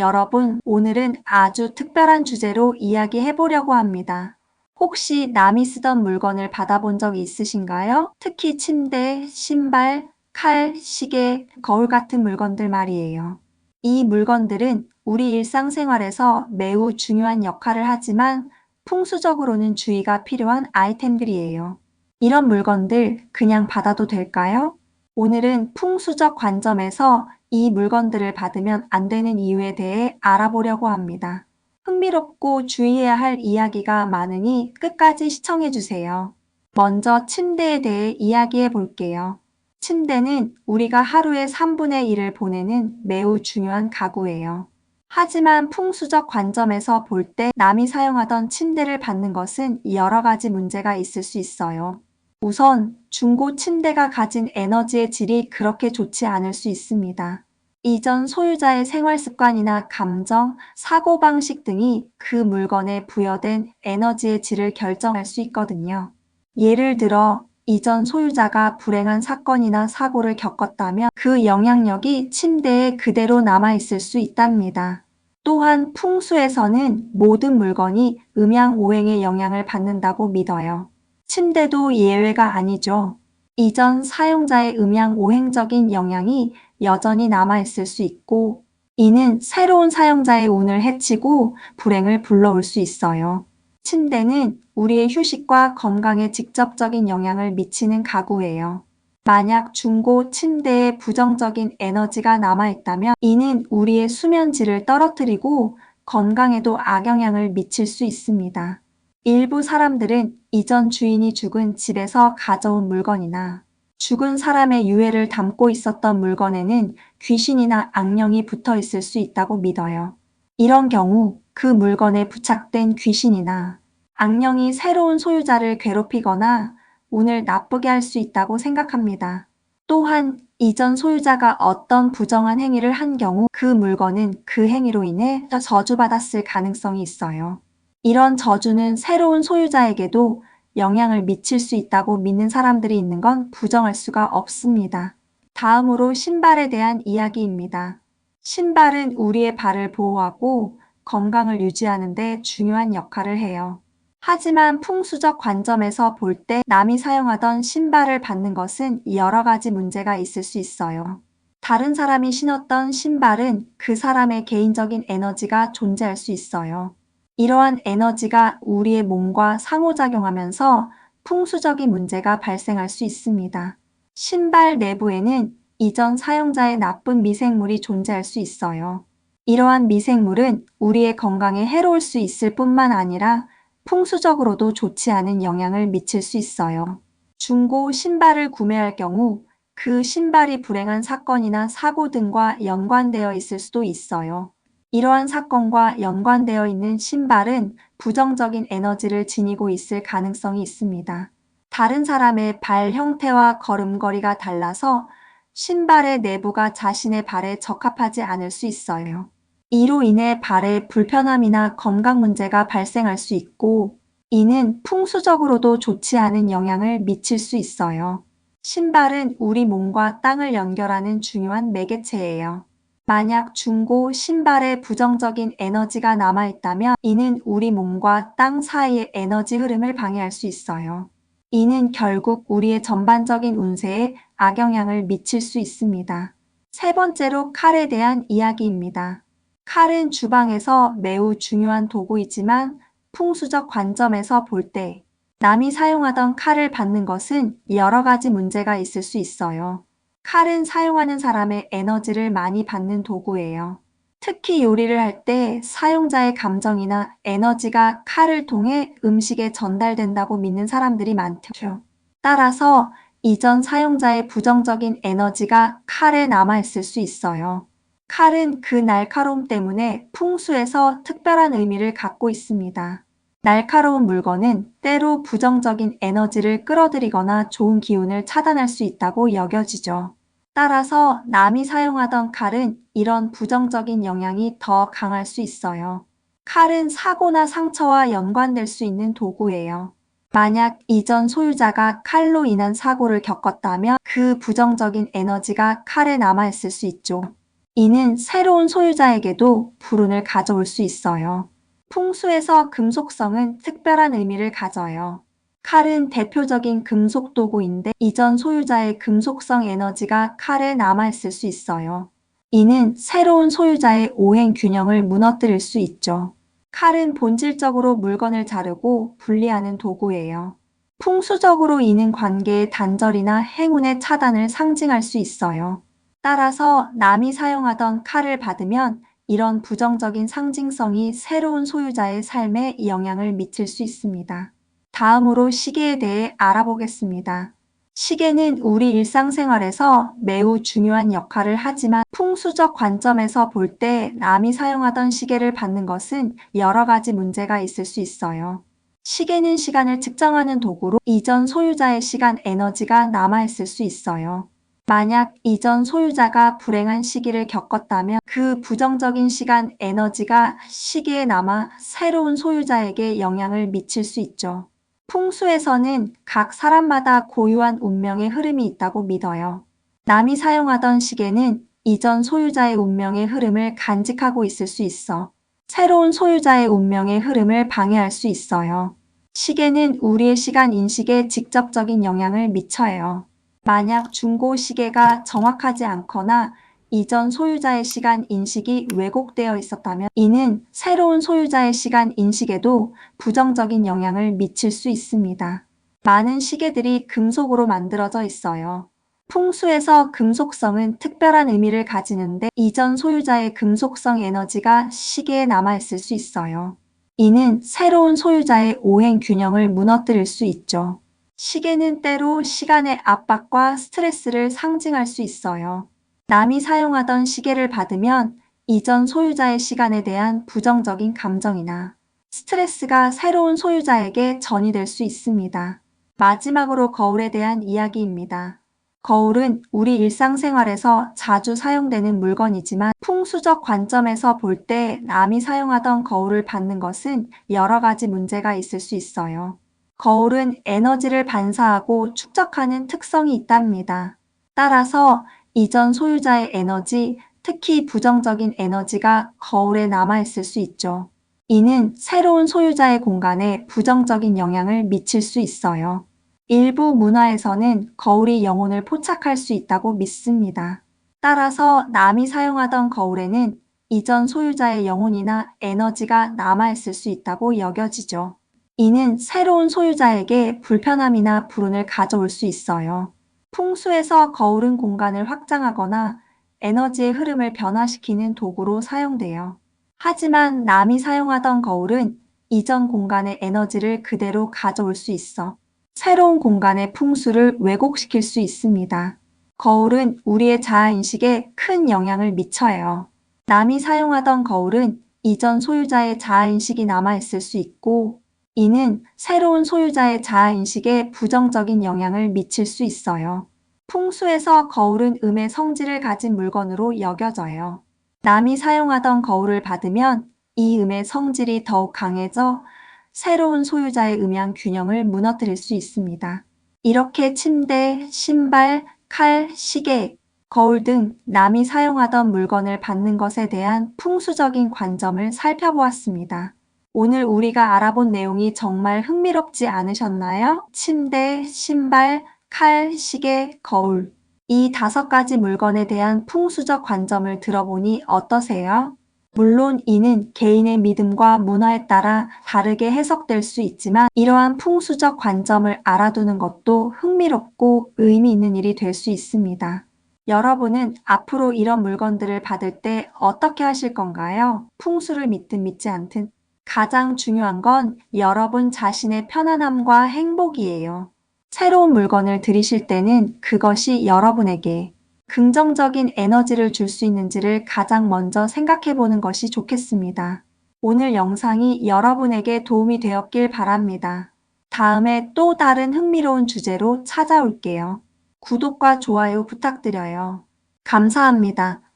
여러분, 오늘은 아주 특별한 주제로 이야기해 보려고 합니다. 혹시 남이 쓰던 물건을 받아본 적 있으신가요? 특히 침대, 신발, 칼, 시계, 거울 같은 물건들 말이에요. 이 물건들은 우리 일상생활에서 매우 중요한 역할을 하지만 풍수적으로는 주의가 필요한 아이템들이에요. 이런 물건들 그냥 받아도 될까요? 오늘은 풍수적 관점에서 이 물건들을 받으면 안 되는 이유에 대해 알아보려고 합니다. 흥미롭고 주의해야 할 이야기가 많으니 끝까지 시청해 주세요. 먼저 침대에 대해 이야기해 볼게요. 침대는 우리가 하루의 3분의 1을 보내는 매우 중요한 가구예요. 하지만 풍수적 관점에서 볼 때 남이 사용하던 침대를 받는 것은 여러 가지 문제가 있을 수 있어요. 우선 중고 침대가 가진 에너지의 질이 그렇게 좋지 않을 수 있습니다. 이전 소유자의 생활 습관이나 감정, 사고방식 등이 그 물건에 부여된 에너지의 질을 결정할 수 있거든요. 예를 들어 이전 소유자가 불행한 사건이나 사고를 겪었다면 그 영향력이 침대에 그대로 남아있을 수 있답니다. 또한 풍수에서는 모든 물건이 음양 오행의 영향을 받는다고 믿어요. 침대도 예외가 아니죠. 이전 사용자의 음양 오행적인 영향이 여전히 남아있을 수 있고, 이는 새로운 사용자의 운을 해치고 불행을 불러올 수 있어요. 침대는 우리의 휴식과 건강에 직접적인 영향을 미치는 가구예요. 만약 중고 침대에 부정적인 에너지가 남아있다면 이는 우리의 수면질을 떨어뜨리고 건강에도 악영향을 미칠 수 있습니다. 일부 사람들은 이전 주인이 죽은 집에서 가져온 물건이나 죽은 사람의 유해를 담고 있었던 물건에는 귀신이나 악령이 붙어 있을 수 있다고 믿어요. 이런 경우 그 물건에 부착된 귀신이나 악령이 새로운 소유자를 괴롭히거나 운을 나쁘게 할 수 있다고 생각합니다. 또한 이전 소유자가 어떤 부정한 행위를 한 경우 그 물건은 그 행위로 인해 저주받았을 가능성이 있어요. 이런 저주는 새로운 소유자에게도 영향을 미칠 수 있다고 믿는 사람들이 있는 건 부정할 수가 없습니다. 다음으로 신발에 대한 이야기입니다. 신발은 우리의 발을 보호하고 건강을 유지하는 데 중요한 역할을 해요. 하지만 풍수적 관점에서 볼 때 남이 사용하던 신발을 받는 것은 여러 가지 문제가 있을 수 있어요. 다른 사람이 신었던 신발은 그 사람의 개인적인 에너지가 존재할 수 있어요. 이러한 에너지가 우리의 몸과 상호작용하면서 풍수적인 문제가 발생할 수 있습니다. 신발 내부에는 이전 사용자의 나쁜 미생물이 존재할 수 있어요. 이러한 미생물은 우리의 건강에 해로울 수 있을 뿐만 아니라 풍수적으로도 좋지 않은 영향을 미칠 수 있어요. 중고 신발을 구매할 경우 그 신발이 불행한 사건이나 사고 등과 연관되어 있을 수도 있어요. 이러한 사건과 연관되어 있는 신발은 부정적인 에너지를 지니고 있을 가능성이 있습니다. 다른 사람의 발 형태와 걸음걸이가 달라서 신발의 내부가 자신의 발에 적합하지 않을 수 있어요. 이로 인해 발에 불편함이나 건강 문제가 발생할 수 있고, 이는 풍수적으로도 좋지 않은 영향을 미칠 수 있어요. 신발은 우리 몸과 땅을 연결하는 중요한 매개체예요. 만약 중고 신발에 부정적인 에너지가 남아있다면 이는 우리 몸과 땅 사이의 에너지 흐름을 방해할 수 있어요. 이는 결국 우리의 전반적인 운세에 악영향을 미칠 수 있습니다. 세 번째로 칼에 대한 이야기입니다. 칼은 주방에서 매우 중요한 도구이지만 풍수적 관점에서 볼 때 남이 사용하던 칼을 받는 것은 여러 가지 문제가 있을 수 있어요. 칼은 사용하는 사람의 에너지를 많이 받는 도구예요. 특히 요리를 할 때 사용자의 감정이나 에너지가 칼을 통해 음식에 전달된다고 믿는 사람들이 많죠. 따라서 이전 사용자의 부정적인 에너지가 칼에 남아있을 수 있어요. 칼은 그 날카로움 때문에 풍수에서 특별한 의미를 갖고 있습니다. 날카로운 물건은 때로 부정적인 에너지를 끌어들이거나 좋은 기운을 차단할 수 있다고 여겨지죠. 따라서 남이 사용하던 칼은 이런 부정적인 영향이 더 강할 수 있어요. 칼은 사고나 상처와 연관될 수 있는 도구예요. 만약 이전 소유자가 칼로 인한 사고를 겪었다면 그 부정적인 에너지가 칼에 남아있을 수 있죠. 이는 새로운 소유자에게도 불운을 가져올 수 있어요. 풍수에서 금속성은 특별한 의미를 가져요. 칼은 대표적인 금속 도구인데 이전 소유자의 금속성 에너지가 칼에 남아있을 수 있어요. 이는 새로운 소유자의 오행 균형을 무너뜨릴 수 있죠. 칼은 본질적으로 물건을 자르고 분리하는 도구예요. 풍수적으로 이는 관계의 단절이나 행운의 차단을 상징할 수 있어요. 따라서 남이 사용하던 칼을 받으면 이런 부정적인 상징성이 새로운 소유자의 삶에 영향을 미칠 수 있습니다. 다음으로 시계에 대해 알아보겠습니다. 시계는 우리 일상생활에서 매우 중요한 역할을 하지만 풍수적 관점에서 볼 때 남이 사용하던 시계를 받는 것은 여러 가지 문제가 있을 수 있어요. 시계는 시간을 측정하는 도구로 이전 소유자의 시간 에너지가 남아있을 수 있어요. 만약 이전 소유자가 불행한 시기를 겪었다면 그 부정적인 시간 에너지가 시기에 남아 새로운 소유자에게 영향을 미칠 수 있죠. 풍수에서는 각 사람마다 고유한 운명의 흐름이 있다고 믿어요. 남이 사용하던 시계는 이전 소유자의 운명의 흐름을 간직하고 있을 수 있어 새로운 소유자의 운명의 흐름을 방해할 수 있어요. 시계는 우리의 시간 인식에 직접적인 영향을 미쳐요. 만약 중고 시계가 정확하지 않거나 이전 소유자의 시간 인식이 왜곡되어 있었다면 이는 새로운 소유자의 시간 인식에도 부정적인 영향을 미칠 수 있습니다. 많은 시계들이 금속으로 만들어져 있어요. 풍수에서 금속성은 특별한 의미를 가지는데 이전 소유자의 금속성 에너지가 시계에 남아있을 수 있어요. 이는 새로운 소유자의 오행 균형을 무너뜨릴 수 있죠. 시계는 때로 시간의 압박과 스트레스를 상징할 수 있어요. 남이 사용하던 시계를 받으면 이전 소유자의 시간에 대한 부정적인 감정이나 스트레스가 새로운 소유자에게 전이될 수 있습니다. 마지막으로 거울에 대한 이야기입니다. 거울은 우리 일상생활에서 자주 사용되는 물건이지만 풍수적 관점에서 볼 때 남이 사용하던 거울을 받는 것은 여러 가지 문제가 있을 수 있어요. 거울은 에너지를 반사하고 축적하는 특성이 있답니다. 따라서 이전 소유자의 에너지, 특히 부정적인 에너지가 거울에 남아있을 수 있죠. 이는 새로운 소유자의 공간에 부정적인 영향을 미칠 수 있어요. 일부 문화에서는 거울이 영혼을 포착할 수 있다고 믿습니다. 따라서 남이 사용하던 거울에는 이전 소유자의 영혼이나 에너지가 남아있을 수 있다고 여겨지죠. 이는 새로운 소유자에게 불편함이나 불운을 가져올 수 있어요. 풍수에서 거울은 공간을 확장하거나 에너지의 흐름을 변화시키는 도구로 사용돼요. 하지만 남이 사용하던 거울은 이전 공간의 에너지를 그대로 가져올 수 있어 새로운 공간의 풍수를 왜곡시킬 수 있습니다. 거울은 우리의 자아인식에 큰 영향을 미쳐요. 남이 사용하던 거울은 이전 소유자의 자아인식이 남아있을 수 있고 이는 새로운 소유자의 자아인식에 부정적인 영향을 미칠 수 있어요. 풍수에서 거울은 음의 성질을 가진 물건으로 여겨져요. 남이 사용하던 거울을 받으면 이 음의 성질이 더욱 강해져 새로운 소유자의 음양 균형을 무너뜨릴 수 있습니다. 이렇게 침대, 신발, 칼, 시계, 거울 등 남이 사용하던 물건을 받는 것에 대한 풍수적인 관점을 살펴보았습니다. 오늘 우리가 알아본 내용이 정말 흥미롭지 않으셨나요? 침대, 신발, 칼, 시계, 거울. 이 다섯 가지 물건에 대한 풍수적 관점을 들어보니 어떠세요? 물론 이는 개인의 믿음과 문화에 따라 다르게 해석될 수 있지만 이러한 풍수적 관점을 알아두는 것도 흥미롭고 의미 있는 일이 될 수 있습니다. 여러분은 앞으로 이런 물건들을 받을 때 어떻게 하실 건가요? 풍수를 믿든 믿지 않든 가장 중요한 건 여러분 자신의 편안함과 행복이에요. 새로운 물건을 들이실 때는 그것이 여러분에게 긍정적인 에너지를 줄 수 있는지를 가장 먼저 생각해 보는 것이 좋겠습니다. 오늘 영상이 여러분에게 도움이 되었길 바랍니다. 다음에 또 다른 흥미로운 주제로 찾아올게요. 구독과 좋아요 부탁드려요. 감사합니다.